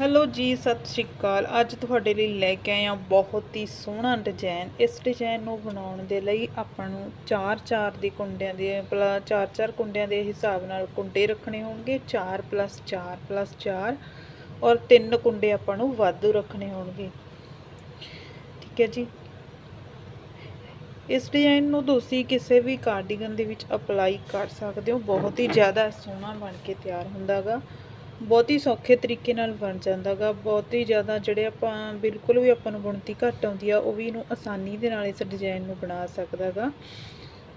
Hello ਜੀ, ਸਤਿ ਸ਼੍ਰੀ ਅਕਾਲ। ਅੱਜ ਤੁਹਾਡੇ ਲਈ ਲੈ ਕੇ ਆਏ ਹਾਂ ਬਹੁਤ ਹੀ ਸੋਹਣਾ ਡਿਜ਼ਾਈਨ ਇਸ ਡਿਜ਼ਾਈਨ ਨੂੰ ਬਣਾਉਣ ਦੇ ਲਈ ਆਪਾਂ ਨੂੰ 4-4 ਦੇ ਕੁੰਡਿਆਂ ਦੇ 4-4 ਕੁੰਡਿਆਂ ਦੇ ਹਿਸਾਬ ਨਾਲ ਕੁੰਡੇ ਰੱਖਣੇ ਹੋਣਗੇ 4 4 4 ਔਰ ਤਿੰਨ ਕੁੰਡੇ ਆਪਾਂ ਨੂੰ ਵਾਧੂ ਰੱਖਣੇ ਹੋਣਗੇ। ਠੀਕ ਹੈ ਜੀ। ਇਸ ਡਿਜ਼ਾਈਨ ਨੂੰ ਤੁਸੀਂ ਕਿਸੇ ਵੀ ਕਾਰਡੀਗਨ ਦੇ ਵਿੱਚ ਅਪਲਾਈ ਕਰ ਸਕਦੇ ਹੋ। ਬਹੁਤ ਹੀ ਜ਼ਿਆਦਾ ਸੋਹਣਾ ਬਣ ਕੇ ਤਿਆਰ ਹੁੰਦਾਗਾ ਬਹੁਤ ਹੀ ਸੌਖੇ ਤਰੀਕੇ ਨਾਲ ਬਣ ਜਾਂਦਾਗਾ, ਬਹੁਤ ਹੀ ਜ਼ਿਆਦਾ ਜਿਹੜੇ ਆਪਾਂ ਬਿਲਕੁਲ ਵੀ ਆਪਾਂ ਨੂੰ ਬੁਣਤੀ ਘੱਟ ਆਉਂਦੀ ਆ, ਉਹ ਵੀ ਇਹਨੂੰ ਆਸਾਨੀ ਦੇ ਨਾਲ ਇਸ ਡਿਜ਼ਾਈਨ ਨੂੰ ਬਣਾ ਸਕਦਾਗਾ।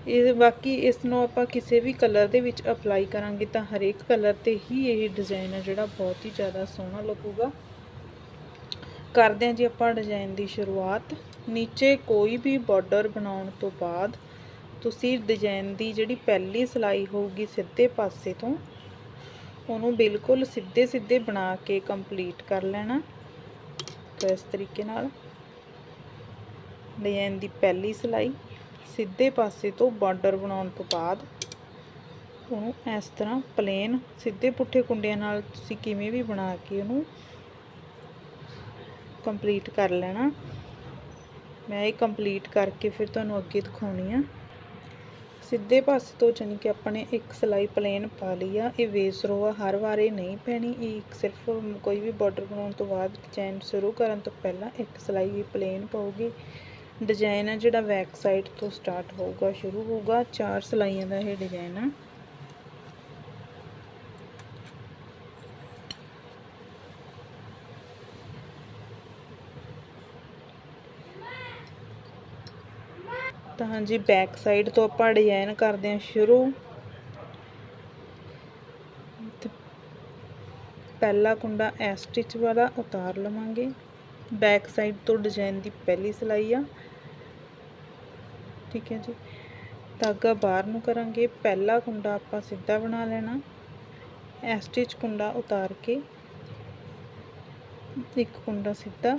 ਇਹ ਬਾਕੀ ਇਸ ਨੂੰ ਆਪਾਂ ਕਿਸੇ ਵੀ ਕਲਰ ਦੇ ਵਿੱਚ ਅਪਲਾਈ ਕਰਾਂਗੇ ਤਾਂ ਹਰੇਕ ਕਲਰ ਤੇ ਹੀ ਇਹ ਡਿਜ਼ਾਈਨ ਹੈ ਜਿਹੜਾ ਬਹੁਤ ਹੀ ਜ਼ਿਆਦਾ ਸੋਹਣਾ ਲੱਗੂਗਾ। ਕਰਦੇ ਹਾਂ ਜੀ ਆਪਾਂ ਡਿਜ਼ਾਈਨ ਦੀ ਸ਼ੁਰੂਆਤ। ਨੀਚੇ ਕੋਈ ਵੀ ਬਾਰਡਰ ਬਣਾਉਣ ਤੋਂ ਬਾਅਦ ਤੁਸੀਂ ਡਿਜ਼ਾਈਨ ਦੀ ਜਿਹੜੀ ਪਹਿਲੀ ਸਲਾਈ ਹੋਊਗੀ ਸਿੱਧੇ ਪਾਸੇ ਤੋਂ ਉਹਨੂੰ ਬਿਲਕੁਲ ਸਿੱਧੇ ਸਿੱਧੇ ਬਣਾ ਕੇ ਕੰਪਲੀਟ ਕਰ ਲੈਣਾ। ਤਾਂ ਇਸ ਤਰੀਕੇ ਨਾਲ ਡਿਜ਼ਾਈਨ ਦੀ ਪਹਿਲੀ ਸਲਾਈ ਸਿੱਧੇ ਪਾਸੇ ਤੋਂ ਬਾਰਡਰ ਬਣਾਉਣ ਤੋਂ ਬਾਅਦ ਉਹਨੂੰ ਇਸ ਤਰ੍ਹਾਂ ਪਲੇਨ ਸਿੱਧੇ ਪੁੱਠੇ ਕੁੰਡਿਆਂ ਨਾਲ ਤੁਸੀਂ ਕਿਵੇਂ ਵੀ ਬਣਾ ਕੇ ਉਹਨੂੰ ਕੰਪਲੀਟ ਕਰ ਲੈਣਾ। ਮੈਂ ਇਹ ਕੰਪਲੀਟ ਕਰਕੇ ਫਿਰ ਤੁਹਾਨੂੰ ਅੱਗੇ ਦਿਖਾਉਣੀ ਆ। ਸਿੱਧੇ ਪਾਸੇ ਤੋਂ ਜਾਨੀ ਕਿ ਆਪਾਂ ਨੇ ਇੱਕ ਸਲਾਈ ਪਲੇਨ ਪਾ ਲਈ ਆ। ਇਹ ਵੇਸ ਰੋ ਆ ਹਰ ਵਾਰ ਇਹ ਨਹੀਂ ਪੈਣੀ ਇਹ ਸਿਰਫ ਕੋਈ ਵੀ ਬਾਰਡਰ ਬਣਾਉਣ ਤੋਂ ਬਾਅਦ ਚੈਨ ਸ਼ੁਰੂ ਕਰਨ ਤੋਂ ਪਹਿਲਾਂ ਇੱਕ ਸਲਾਈ ਵੀ ਪਲੇਨ ਪਾਉਗੀ। ਡਿਜ਼ਾਈਨ ਆ ਜਿਹੜਾ ਬੈਕ ਸਾਈਡ ਤੋਂ ਸਟਾਰਟ ਹੋਊਗਾ, ਸ਼ੁਰੂ ਹੋਊਗਾ। ਚਾਰ ਸਲਾਈਆਂ ਦਾ ਇਹ ਡਿਜ਼ਾਈਨ ਆ। ਤਾਂ ਹਾਂਜੀ ਬੈਕ ਸਾਈਡ ਤੋਂ ਆਪਾਂ ਡਿਜ਼ਾਈਨ ਕਰਦੇ ਹਾਂ ਸ਼ੁਰੂ। ਤੇ ਪਹਿਲਾ ਕੁੰਡਾ ਐ ਸਟਿਚ ਵਾਲਾ ਉਤਾਰ ਲਵਾਂਗੇ। ਬੈਕ ਸਾਈਡ ਤੋਂ ਡਿਜ਼ਾਈਨ ਦੀ ਪਹਿਲੀ ਸਿਲਾਈ ਆ। ਠੀਕ ਹੈ ਜੀ। ਧਾਗਾ ਬਾਹਰ ਨੂੰ ਕਰਾਂਗੇ। ਪਹਿਲਾ ਕੁੰਡਾ ਆਪਾਂ ਸਿੱਧਾ ਬਣਾ ਲੈਣਾ। ਐ ਸਟਿਚ ਕੁੰਡਾ ਉਤਾਰ ਕੇ ਇੱਕ ਕੁੰਡਾ ਸਿੱਧਾ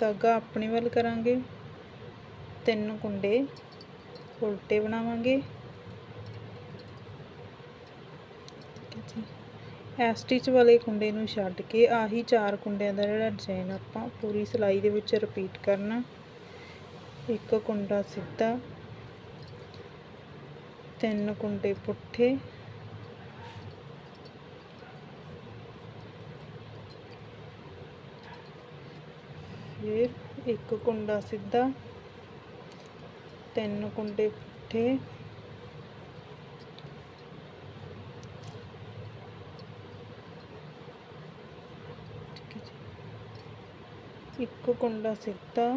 ਧਾਗਾ ਆਪਣੇ ਵੱਲ ਕਰਾਂਗੇ। ਤਿੰਨ ਕੁੰਡੇ ਉਲਟੇ ਬਣਾਵਾਂਗੇ। ਐ ਸਟਿਚ ਵਾਲੇ ਕੁੰਡੇ ਨੂੰ ਛੱਡ ਕੇ ਆਹੀ ਚਾਰ ਕੁੰਡਿਆਂ ਦਾ ਜਿਹੜਾ ਡਿਜ਼ਾਈਨ ਆਪਾਂ ਪੂਰੀ ਸਿਲਾਈ ਦੇ ਵਿੱਚ ਰਿਪੀਟ ਕਰਨਾ। ਇੱਕ ਕੁੰਡਾ ਸਿੱਧਾ, ਤਿੰਨ ਕੁੰਡੇ ਪੁੱਠੇ। ਫਿਰ ਇੱਕ ਕੁੰਡਾ ਸਿੱਧਾ। ਤਿੰਨ ਕੁੰਡੇ ਪੁੱਠੇ। ਇੱਕ ਕੁੰਡਾ ਸਿੱਧਾ।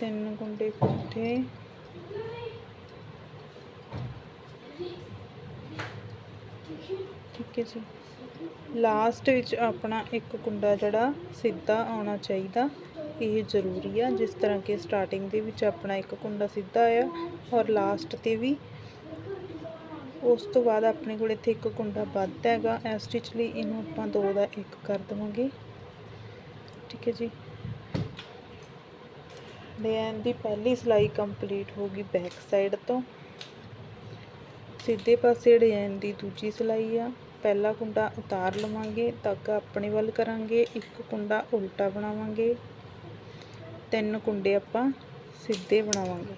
ਤਿੰਨ ਕੁੰਡੇ ਪੁੱਠੇ। ਠੀਕ ਹੈ ਜੀ। ਲਾਸਟ ਵਿੱਚ ਆਪਣਾ ਇੱਕ ਕੁੰਡਾ ਜਿਹੜਾ ਸਿੱਧਾ ਆਉਣਾ ਚਾਹੀਦਾ। ਇਹ ਜ਼ਰੂਰੀ ਆ, ਜਿਸ ਤਰ੍ਹਾਂ ਕਿ ਸਟਾਰਟਿੰਗ ਦੇ ਵਿੱਚ ਆਪਣਾ ਇੱਕ ਕੁੰਡਾ ਸਿੱਧਾ ਆ ਔਰ ਲਾਸਟ ਤੇ ਵੀ। ਉਸ ਤੋਂ ਬਾਅਦ ਆਪਣੇ ਕੋਲ ਇੱਥੇ ਇੱਕ ਕੁੰਡਾ ਵੱਧ ਹੈਗਾ, ਇਸ ਸਟਿਚ ਲਈ ਇਹਨੂੰ ਆਪਾਂ ਦੋ ਦਾ ਇੱਕ ਕਰ ਦੇਵਾਂਗੇ। ਠੀਕ ਹੈ ਜੀ। ਡਿਜ਼ਾਈਨ ਦੀ ਪਹਿਲੀ ਸਲਾਈ ਕੰਪਲੀਟ ਹੋ ਗਈ ਬੈਕ ਸਾਈਡ ਤੋਂ। ਸਿੱਧੇ ਪਾਸੇ ਡਿਜ਼ਾਈਨ ਦੀ ਦੂਜੀ ਸਲਾਈ ਆ। ਪਹਿਲਾ ਕੁੰਡਾ ਉਤਾਰ ਲਵਾਂਗੇ ਧਾਗਾ ਆਪਣੇ ਵੱਲ ਕਰਾਂਗੇ, ਇੱਕ ਕੁੰਡਾ ਉਲਟਾ ਬਣਾਵਾਂਗੇ। ਤਿੰਨ ਕੁੰਡੇ ਆਪਾਂ ਸਿੱਧੇ ਬਣਾਵਾਂਗੇ।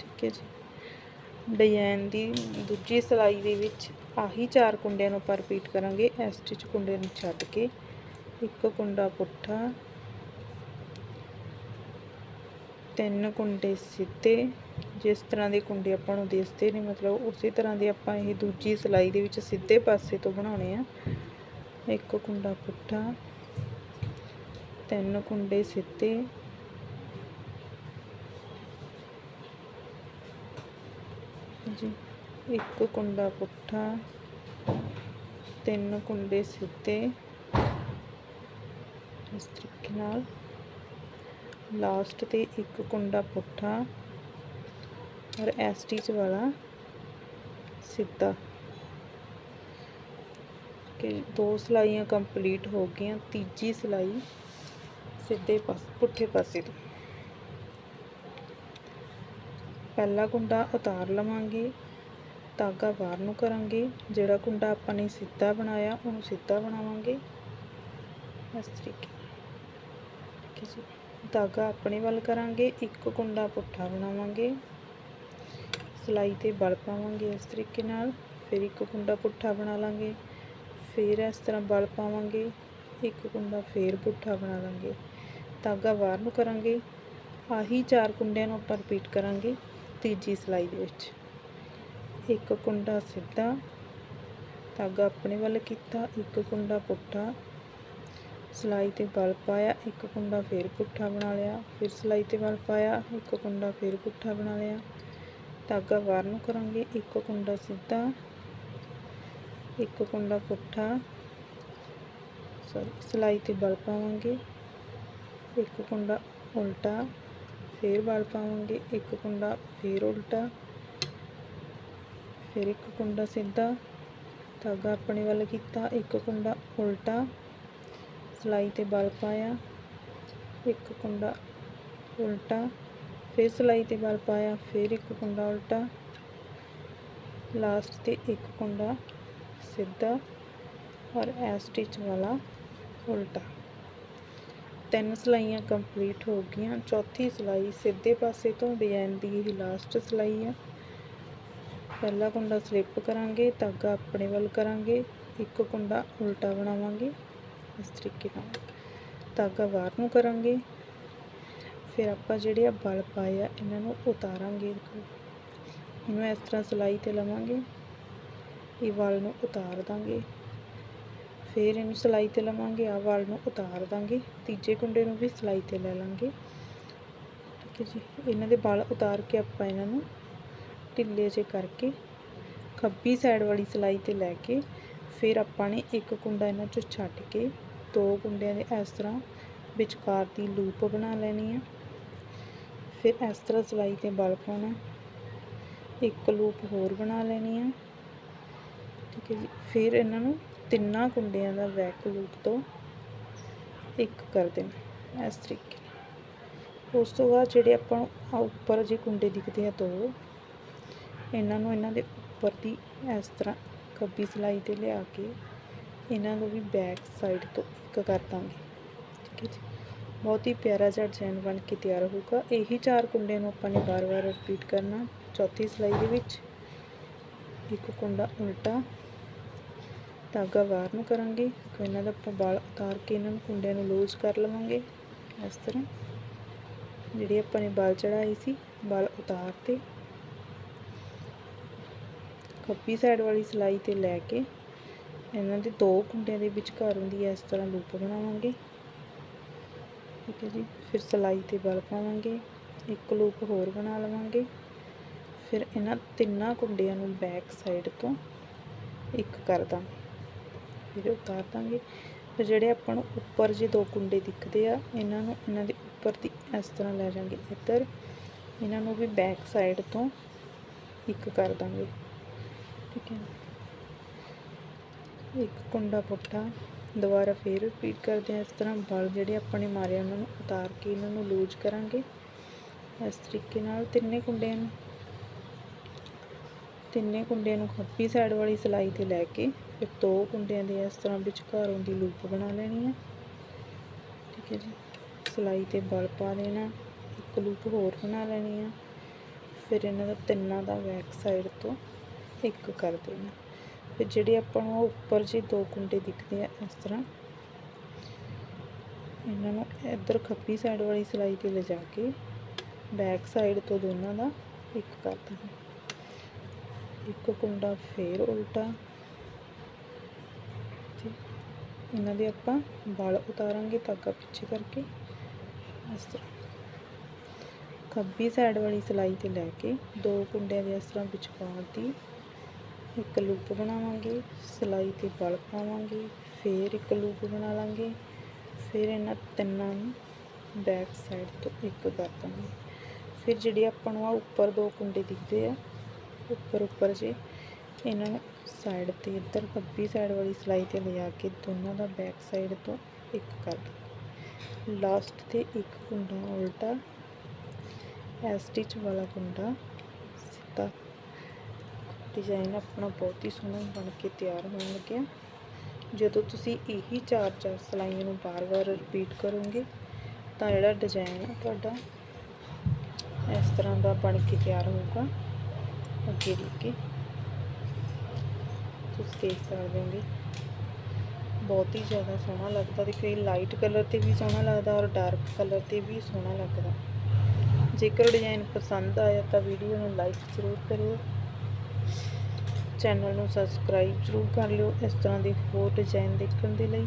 ਠੀਕ ਹੈ ਜੀ। ਡਿਜ਼ਾਈਨ ਦੀ ਦੂਜੀ ਸਲਾਈ ਦੇ ਵਿੱਚ ਆਹੀ ਚਾਰ ਕੁੰਡਿਆਂ ਨੂੰ ਆਪਾਂ ਰਿਪੀਟ ਕਰਾਂਗੇ। ਇਸ ਸਟਿਚ ਕੁੰਡੇ ਨੂੰ ਛੱਡ ਕੇ ਇੱਕ ਕੁੰਡਾ ਪੁੱਠਾ, ਤਿੰਨ ਕੁੰਡੇ ਸਿੱਧੇ, ਜਿਸ ਤਰ੍ਹਾਂ ਦੇ ਕੁੰਡੇ ਆਪਾਂ ਨੂੰ ਦਿਸਦੇ ਨੇ, ਮਤਲਬ ਉਸੇ ਤਰ੍ਹਾਂ ਦੇ ਆਪਾਂ ਇਹ ਦੂਜੀ ਸਲਾਈ ਦੇ ਵਿੱਚ ਸਿੱਧੇ ਪਾਸੇ ਤੋਂ ਬਣਾਉਣੇ ਆ। ਇੱਕ ਕੁੰਡਾ ਪੁੱਠਾ, ਤਿੰਨ ਕੁੰਡੇ ਸਿੱਧੇ, ਜੀ, ਇੱਕ ਕੁੰਡਾ ਪੁੱਠਾ, ਤਿੰਨ ਕੁੰਡੇ ਸਿੱਧੇ, ਇਸ ਤਰੀਕੇ ਨਾਲ। ਲਾਸਟ ਤੇ ਇੱਕ ਕੁੰਡਾ ਪੁੱਠਾ, ਔਰ ਐਸਟੀਚ ਵਾਲਾ ਸਿੱਧਾ। ਕਿ ਦੋ ਸਲਾਈਆਂ ਕੰਪਲੀਟ ਹੋ ਗਈਆਂ, ਤੀਜੀ ਸਲਾਈ ਸਿੱਧੇ ਪਾਸੇ, ਪੁੱਠੇ ਪਾਸੇ ਤੋਂ। ਪਹਿਲਾ ਕੁੰਡਾ ਉਤਾਰ ਲਵਾਂਗੇ, ਧਾਗਾ ਬਾਹਰ ਨੂੰ ਕਰਾਂਗੇ, ਜਿਹੜਾ ਕੁੰਡਾ ਆਪਾਂ ਨੇ ਸਿੱਧਾ ਬਣਾਇਆ, ਉਹਨੂੰ ਸਿੱਧਾ ਬਣਾਵਾਂਗੇ। ਇਸ ਤਰੀਕੇ ਠੀਕ ਜੀ। ਧਾਗਾ ਆਪਣੇ ਵੱਲ ਕਰਾਂਗੇ, ਇੱਕ ਕੁੰਡਾ ਪੁੱਠਾ ਬਣਾਵਾਂਗੇ। ਸਿਲਾਈ ਤੇ ਬਲ ਪਾਵਾਂਗੇ ਇਸ ਤਰੀਕੇ ਨਾਲ, ਫਿਰ ਇੱਕ ਕੁੰਡਾ ਪੁੱਠਾ ਬਣਾ ਲਾਂਗੇ। ਫਿਰ ਇਸ ਤਰ੍ਹਾਂ ਬਲ ਪਾਵਾਂਗੇ, ਇੱਕ ਕੁੰਡਾ ਫੇਰ ਪੁੱਠਾ ਬਣਾ ਲਾਂਗੇ, ਧਾਗਾ ਬਾਹਰ ਨੂੰ ਕਰਾਂਗੇ, ਆਹੀ ਚਾਰ ਕੁੰਡਿਆਂ ਨੂੰ ਆਪਾਂ ਰਿਪੀਟ ਕਰਾਂਗੇ ਤੀਜੀ ਸਿਲਾਈ ਦੇ ਵਿੱਚ। ਇੱਕ ਕੁੰਡਾ ਸਿੱਧਾ, ਧਾਗਾ ਆਪਣੇ ਵੱਲ ਕੀਤਾ, ਇੱਕ ਕੁੰਡਾ ਪੁੱਠਾ, ਸਿਲਾਈ ਤੇ ਬਲ ਪਾਇਆ, ਇੱਕ ਕੁੰਡਾ ਫੇਰ ਪੁੱਠਾ ਬਣਾ ਲਿਆ, ਫਿਰ ਸਿਲਾਈ ਤੇ ਬਲ ਪਾਇਆ, ਇੱਕ ਕੁੰਡਾ ਫੇਰ ਪੁੱਠਾ ਬਣਾ ਲਿਆ, ਧਾਗਾ ਬਾਹਰ ਨੂੰ ਕਰਾਂਗੇ, ਇੱਕ ਕੁੰਡਾ ਸਿੱਧਾ ਇੱਕ ਕੁੰਡਾ ਪੁੱਠਾ ਸੌਰੀ ਸਿਲਾਈ ਤੇ ਬਲ ਪਾਵਾਂਗੇ। ਇੱਕ ਕੁੰਡਾ ਉਲਟਾ, ਫੇਰ ਬਲ ਪਾਵਾਂਗੇ। ਇੱਕ ਕੁੰਡਾ ਫੇਰ ਉਲਟਾ, ਫਿਰ ਇੱਕ ਕੁੰਡਾ ਸਿੱਧਾ। ਧਾਗਾ ਆਪਣੇ ਵੱਲ ਕੀਤਾ, ਇੱਕ ਕੁੰਡਾ ਉਲਟਾ। ਸਿਲਾਈ ਤੇ ਬਲ ਪਾਇਆ, ਇੱਕ ਕੁੰਡਾ ਉਲਟਾ। ਫਿਰ ਸਿਲਾਈ ਤੇ ਬਲ ਪਾਇਆ, ਫਿਰ ਇੱਕ ਕੁੰਡਾ ਉਲਟਾ। ਲਾਸਟ ਤੇ ਇੱਕ ਕੁੰਡਾ ਸਿੱਧਾ ਔਰ ਐ ਸਟਿਚ ਵਾਲਾ ਉਲਟਾ। ਤਿੰਨ ਸਿਲਾਈਆਂ ਕੰਪਲੀਟ ਹੋ ਗਈਆਂ। ਚੌਥੀ ਸਿਲਾਈ ਸਿੱਧੇ ਪਾਸੇ ਤੋਂ ਡਿਜ਼ਾਈਨ ਦੀ ਇਹ ਲਾਸਟ ਸਿਲਾਈ ਆ। ਪਹਿਲਾ ਕੁੰਡਾ ਸਲਿੱਪ ਕਰਾਂਗੇ, ਧਾਗਾ ਆਪਣੇ ਵੱਲ ਕਰਾਂਗੇ, ਇੱਕ ਕੁੰਡਾ ਉਲਟਾ ਬਣਾਵਾਂਗੇ। ਇਸ ਤਰੀਕੇ ਨਾਲ ਧਾਗਾ ਬਾਹਰ ਨੂੰ ਕਰਾਂਗੇ। ਫਿਰ ਆਪਾਂ ਜਿਹੜੇ ਆ ਬਲ ਪਾਏ ਆ, ਇਹਨਾਂ ਨੂੰ ਉਤਾਰਾਂਗੇ। ਇਹਨੂੰ ਇਸ ਤਰ੍ਹਾਂ ਸਿਲਾਈ ਤੇ ਲਵਾਂਗੇ। ਇਹ ਵਾਲ ਨੂੰ ਉਤਾਰ ਦਾਂਗੇ। ਫਿਰ ਇਹਨੂੰ ਸਿਲਾਈ ਤੇ ਲਵਾਂਗੇ ਆ ਵਾਲ ਨੂੰ ਉਤਾਰ ਦਾਂਗੇ। ਤੀਜੇ ਕੁੰਡੇ ਨੂੰ ਵੀ ਸਿਲਾਈ ਤੇ ਲੈ ਲਾਂਗੇ। ਠੀਕ ਹੈ ਜੀ, ਇਹਨਾਂ ਦੇ ਵਾਲ ਉਤਾਰ ਕੇ ਆਪਾਂ ਇਹਨਾਂ ਨੂੰ ਢਿੱਲੇ ਜੇ ਕਰਕੇ ਖੱਬੀ ਸਾਈਡ ਵਾਲੀ ਸਿਲਾਈ ਤੇ ਲੈ ਕੇ ਫਿਰ ਆਪਾਂ ਨੇ ਇੱਕ ਕੁੰਡਾ ਇਹਨਾਂ ਚੋਂ ਛੱਡ ਕੇ ਦੋ ਕੁੰਡਿਆਂ ਦੇ ਇਸ ਤਰ੍ਹਾਂ ਵਿਚਕਾਰ ਦੀ ਲੂਪ ਬਣਾ ਲੈਣੀ ਆ। ਫਿਰ ਇਸ ਤਰ੍ਹਾਂ ਸਿਲਾਈ ਤੇ ਬਲ ਪਾਉਣਾ। ਇੱਕ ਲੂਪ ਹੋਰ ਬਣਾ ਲੈਣੀ ਆ। ਠੀਕ ਹੈ ਜੀ। ਫਿਰ ਇਹਨਾਂ ਨੂੰ ਤਿੰਨਾਂ ਕੁੰਡਿਆਂ ਦਾ ਬੈਕ ਲੂਪ ਤੋਂ ਇੱਕ ਕਰ ਦੇਣਾ ਇਸ ਤਰੀਕੇ ਨਾਲ। ਉਸ ਤੋਂ ਬਾਅਦ ਜਿਹੜੇ ਆਪਾਂ ਨੂੰ ਉੱਪਰ ਜੇ ਕੁੰਡੇ ਦਿਖਦੇ ਆ ਦੋ, ਇਹਨਾਂ ਨੂੰ ਇਹਨਾਂ ਦੇ ਉੱਪਰ ਦੀ ਇਸ ਤਰ੍ਹਾਂ ਖੱਬੀ ਸਿਲਾਈ ਤੇ ਲਿਆ ਕੇ ਇਹਨਾਂ ਨੂੰ ਵੀ ਬੈਕ ਸਾਈਡ ਤੋਂ ਇੱਕ ਕਰ ਦਾਂਗੇ। ਠੀਕ ਹੈ ਜੀ। ਬਹੁਤ ਹੀ ਪਿਆਰਾ ਜਿਹਾ ਡਿਜ਼ਾਈਨ ਬਣ ਕੇ ਤਿਆਰ ਹੋਊਗਾ। ਇਹੀ ਚਾਰ ਕੁੰਡੇ ਨੂੰ ਆਪਾਂ ਨੇ ਵਾਰ-ਵਾਰ ਰਿਪੀਟ ਕਰਨਾ। ਚੌਥੀ ਸਿਲਾਈ ਦੇ ਵਿੱਚ ਇੱਕ ਕੁੰਡਾ ਉਲਟਾ ਧਾਗਾ ਬਾਹਰ ਨੂੰ ਕਰਾਂਗੇ ਫਿਰ ਇਹਨਾਂ ਦਾ ਆਪਾਂ ਬਾਲ ਉਤਾਰ ਕੇ ਇਹਨਾਂ ਨੂੰ ਕੁੰਡਿਆਂ ਨੂੰ ਲੂਜ਼ ਕਰ ਲਵਾਂਗੇ। ਇਸ ਤਰ੍ਹਾਂ ਜਿਹੜੀ ਆਪਾਂ ਨੇ ਵਾਲ ਚੜਾਈ ਸੀ, ਵਾਲ ਉਤਾਰ ਤੇ ਖੱਬੀ ਸਾਈਡ ਵਾਲੀ ਸਿਲਾਈ ਤੇ ਲੈ ਕੇ ਇਹਨਾਂ ਦੇ ਦੋ ਕੁੰਡਿਆਂ ਦੇ ਵਿਚਕਾਰ ਹੁੰਦੀ ਹੈ ਇਸ ਤਰ੍ਹਾਂ ਲੂਪ ਬਣਾਵਾਂਗੇ। ਠੀਕ ਹੈ ਜੀ, ਫਿਰ ਸਿਲਾਈ ਤੇ ਬਲ ਪਾਵਾਂਗੇ, ਇੱਕ ਲੂਪ ਹੋਰ ਬਣਾ ਲਵਾਂਗੇ। ਫਿਰ ਇਹਨਾਂ ਤਿੰਨਾਂ ਕੁੰਡਿਆਂ ਨੂੰ ਬੈਕ ਸਾਈਡ ਤੋਂ ਇੱਕ ਕਰ ਦਾਂਗੇ। ਫਿਰ ਉਤਾਰ ਦਾਂਗੇ। ਫਿਰ ਜਿਹੜੇ ਆਪਾਂ ਨੂੰ ਉੱਪਰ ਜੇ ਦੋ ਕੁੰਡੇ ਦਿਖਦੇ ਆ, ਇਹਨਾਂ ਨੂੰ ਇਹਨਾਂ ਦੇ ਉੱਪਰ ਦੀ ਇਸ ਤਰ੍ਹਾਂ ਲੈ ਜਾਾਂਗੇ ਇੱਧਰ। ਇਹਨਾਂ ਨੂੰ ਵੀ ਬੈਕ ਸਾਈਡ ਤੋਂ ਇੱਕ ਕਰ ਦਾਂਗੇ। ਠੀਕ ਹੈ। ਇੱਕ ਕੁੰਡਾ ਪੁੱਠਾ, ਦੁਬਾਰਾ ਫੇਰ ਰਿਪੀਟ ਕਰਦੇ ਹਾਂ ਇਸ ਤਰ੍ਹਾਂ ਬਲ ਜਿਹੜੇ ਆਪਾਂ ਨੇ ਮਾਰੇ ਉਹਨਾਂ ਨੂੰ ਉਤਾਰ ਕੇ ਇਹਨਾਂ ਨੂੰ ਲੂਜ਼ ਕਰਾਂਗੇ। ਇਸ ਤਰੀਕੇ ਨਾਲ ਤਿੰਨੇ ਕੁੰਡਿਆਂ ਨੂੰ। ਤਿੰਨੇ ਕੁੰਡਿਆਂ ਨੂੰ ਖੱਬੀ ਸਾਈਡ ਵਾਲੀ ਸਿਲਾਈ ਤੇ ਲੈ ਕੇ ਫਿਰ ਦੋ ਕੁੰਡਿਆਂ ਦੇ ਇਸ ਤਰ੍ਹਾਂ ਵਿਚਕਾਰੋਂ ਦੀ ਲੂਪ ਬਣਾ ਲੈਣੀ ਹੈ ਠੀਕ ਹੈ ਜੀ। ਸਿਲਾਈ ਤੇ ਬਲ ਪਾ ਦੇਣਾ, ਇੱਕ ਲੂਪ ਹੋਰ ਬਣਾ ਲੈਣੀ ਆ। ਫਿਰ ਇਹਨਾਂ ਦਾ ਤਿੰਨਾਂ ਦਾ ਬੈਕ ਸਾਈਡ ਤੋਂ ਇੱਕ ਕਰ ਦੇਣਾ। ਫਿਰ ਜਿਹੜੇ ਆਪਾਂ ਨੂੰ ਉੱਪਰ ਜੇ ਦੋ ਕੁੰਡੇ ਦਿਖਦੇ ਆ ਇਸ ਤਰ੍ਹਾਂ, ਇਹਨਾਂ ਨੂੰ ਇੱਧਰ ਖੱਬੀ ਸਾਈਡ ਵਾਲੀ ਸਿਲਾਈ ਤੇ ਲਿਜਾ ਕੇ ਬੈਕ ਸਾਈਡ ਤੋਂ ਦੋਨਾਂ ਦਾ ਇੱਕ ਕਰ ਦੇਣਾ। ਇੱਕ ਕੁੰਡਾ ਫੇਰ ਉਲਟਾ। ਇਹਨਾਂ ਦੇ ਆਪਾਂ ਵਾਲ ਉਤਾਰਾਂਗੇ ਧਾਗਾ ਪਿੱਛੇ ਕਰਕੇ। ਇਸ ਤਰ੍ਹਾਂ। ਖੱਬੀ ਸਾਈਡ ਵਾਲੀ ਸਿਲਾਈ ਤੇ ਲੈ ਕੇ ਦੋ ਕੁੰਡਿਆਂ ਦੇ ਇਸ ਤਰ੍ਹਾਂ ਵਿਚਕਾਰ ਦੀ ਇੱਕ ਲੂਪ ਬਣਾਵਾਂਗੇ, ਸਿਲਾਈ ਤੇ ਬਲ ਪਾਵਾਂਗੇ, ਫੇਰ ਇੱਕ ਲੂਪ ਬਣਾ ਲਾਂਗੇ, ਫਿਰ ਇਹਨਾਂ ਤਿੰਨਾਂ ਨੂੰ ਬੈਕ ਸਾਈਡ ਤੋਂ ਇੱਕ ਕਰ ਦਾਂਗੇ। ਫਿਰ ਜਿਹੜੀ ਆਪਾਂ ਨੂੰ ਆ ਉੱਪਰ ਦੋ ਕੁੰਡੇ ਦਿਖਦੇ ਆ ਉੱਪਰ ਉੱਪਰ ਜੇ ਇਹਨਾਂ ਨੂੰ ਸਾਈਡ ਤੇ ਇੱਧਰ ਖੱਬੀ ਸਾਈਡ ਵਾਲੀ ਸਿਲਾਈ ਤੇ ਲਿਜਾ ਕੇ ਦੋਨਾਂ ਦਾ ਬੈਕ ਸਾਈਡ ਤੋਂ ਇੱਕ ਕਰ ਦਾਂਗੇ ਲਾਸਟ ਤੇ ਇੱਕ ਕੁੰਡਾ ਉਲਟਾ ਐ ਸਟਿਚ ਵਾਲਾ ਕੁੰਡਾ ਸਿੱਧਾ। ਡਿਜ਼ਾਈਨ ਆਪਣਾ ਬਹੁਤ ਹੀ ਸੋਹਣਾ ਬਣ ਕੇ ਤਿਆਰ ਹੋਣ ਲੱਗਿਆ। ਜਦੋਂ ਤੁਸੀਂ ਇਹੀ ਚਾਰ ਚਾਰ ਸਲਾਈਆਂ ਨੂੰ ਬਾਰ-ਬਾਰ ਰਿਪੀਟ ਕਰੋਗੇ, ਤਾਂ ਜਿਹੜਾ ਡਿਜ਼ਾਈਨ ਆ ਤੁਹਾਡਾ ਇਸ ਤਰ੍ਹਾਂ ਦਾ ਬਣ ਕੇ ਤਿਆਰ ਹੋਊਗਾ। ਅੱਗੇ ਅੱਗੇ ਤੁਸੀਂ ਦੇਖ ਸਕਦੇ ਹੋਗੇ। ਬਹੁਤ ਹੀ ਜ਼ਿਆਦਾ ਸੋਹਣਾ ਲੱਗਦਾ। ਦੇਖੋ, ਇਹ ਲਾਈਟ ਕਲਰ ਤੇ ਵੀ ਸੋਹਣਾ ਲੱਗਦਾ ਔਰ ਡਾਰਕ ਕਲਰ ਤੇ ਵੀ ਸੋਹਣਾ ਲੱਗਦਾ। ਜੇਕਰ ਡਿਜ਼ਾਈਨ ਪਸੰਦ ਆਇਆ ਤਾਂ ਵੀਡੀਓ ਨੂੰ ਲਾਈਕ ਜ਼ਰੂਰ ਕਰਿਓ। ਚੈਨਲ ਨੂੰ ਸਬਸਕ੍ਰਾਈਬ ਜ਼ਰੂਰ ਕਰ ਲਿਓ ਇਸ ਤਰ੍ਹਾਂ ਦੇ ਹੋਰ ਡਿਜ਼ਾਈਨ ਦੇਖਣ ਦੇ ਲਈ।